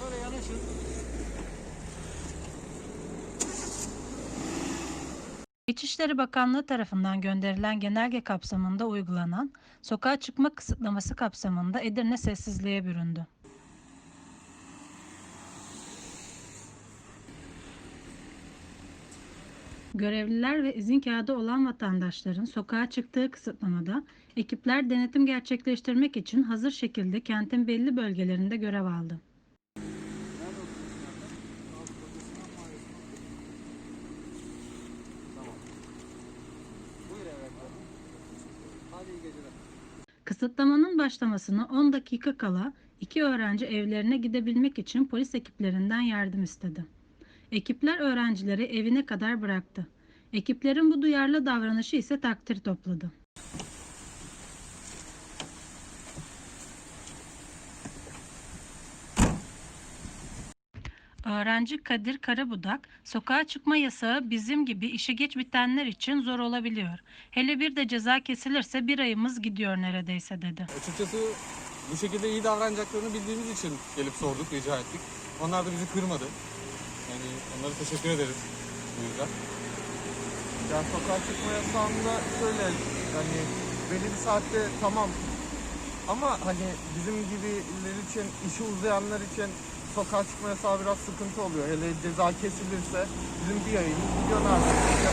Şöyle yanaşın. İçişleri Bakanlığı tarafından gönderilen genelge kapsamında uygulanan sokağa çıkma kısıtlaması kapsamında Edirne sessizliğe büründü. Görevliler ve izin kağıdı olan vatandaşların sokağa çıktığı kısıtlamada ekipler denetim gerçekleştirmek için hazır şekilde kentin belli bölgelerinde görev aldı. Hadi iyi geceler. Kısıtlamanın başlamasına 10 dakika kala iki öğrenci evlerine gidebilmek için polis ekiplerinden yardım istedi. Ekipler öğrencileri evine kadar bıraktı. Ekiplerin bu duyarlı davranışı ise takdir topladı. Öğrenci Kadir Karabudak, sokağa çıkma yasağı bizim gibi işi geç bitenler için zor olabiliyor. Hele bir de ceza kesilirse bir ayımız gidiyor neredeyse dedi. Açıkçası bu şekilde iyi davranacaklarını bildiğimiz için gelip sorduk, rica ettik. Onlar da bizi kırmadı. Yani onlara teşekkür ederiz bu yüzden. Ya sokağa çıkma yasağında şöyle hani belli bir saatte tamam ama hani bizim gibiler için işi uzayanlar için sokağa çıkma yasağı biraz sıkıntı oluyor. Hele ceza kesilirse bizim bir ayımız gidiyor neredeyse.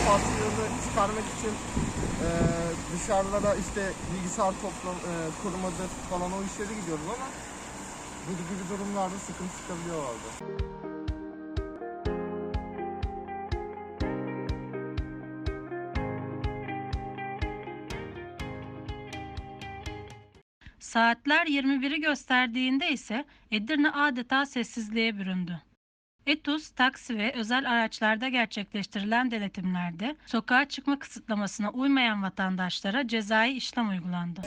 Çıkarmak için e, dışarılara işte bilgisayar toplam, e, kurmadır falan o işlere gidiyoruz ama bu gibi durumlarda sıkıntı çıkabiliyor orada. Saatler 21'i gösterdiğinde ise Edirne adeta sessizliğe büründü. ETUS, taksi ve özel araçlarda gerçekleştirilen denetimlerde sokağa çıkma kısıtlamasına uymayan vatandaşlara cezai işlem uygulandı.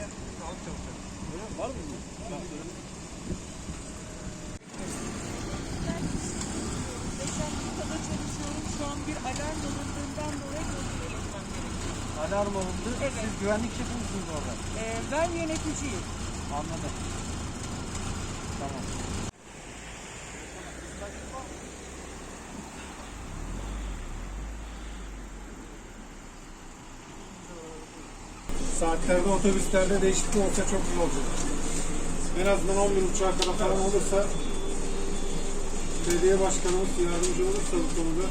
Yaşantıda çalışıyorum. Şu an bir alarm alındığından dolayı gösterilmem gerekiyor. Alarm olundu. Evet. Siz güvenlik şefi misiniz orada? Ee, ben yöneticiyim. Anladım. Tamam. Saatlerde otobüslerde değişiklik olsa çok iyi olacak. En azından 11.30'a kadar falan olursa belediye başkanımız yardımcı olursa bu konuda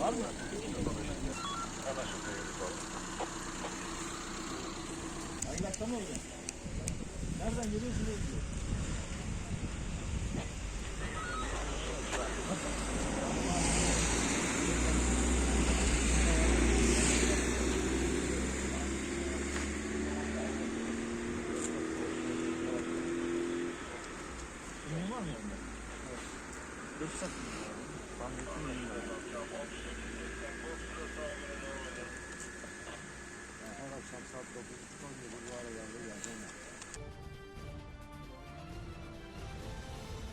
Var mı? Aylakta mı oldu? Nereden geliyorsunuz? Var mı yanında? Evet. Ruhsat mı? Her akşam saat 9.30 civarı geldi geldim.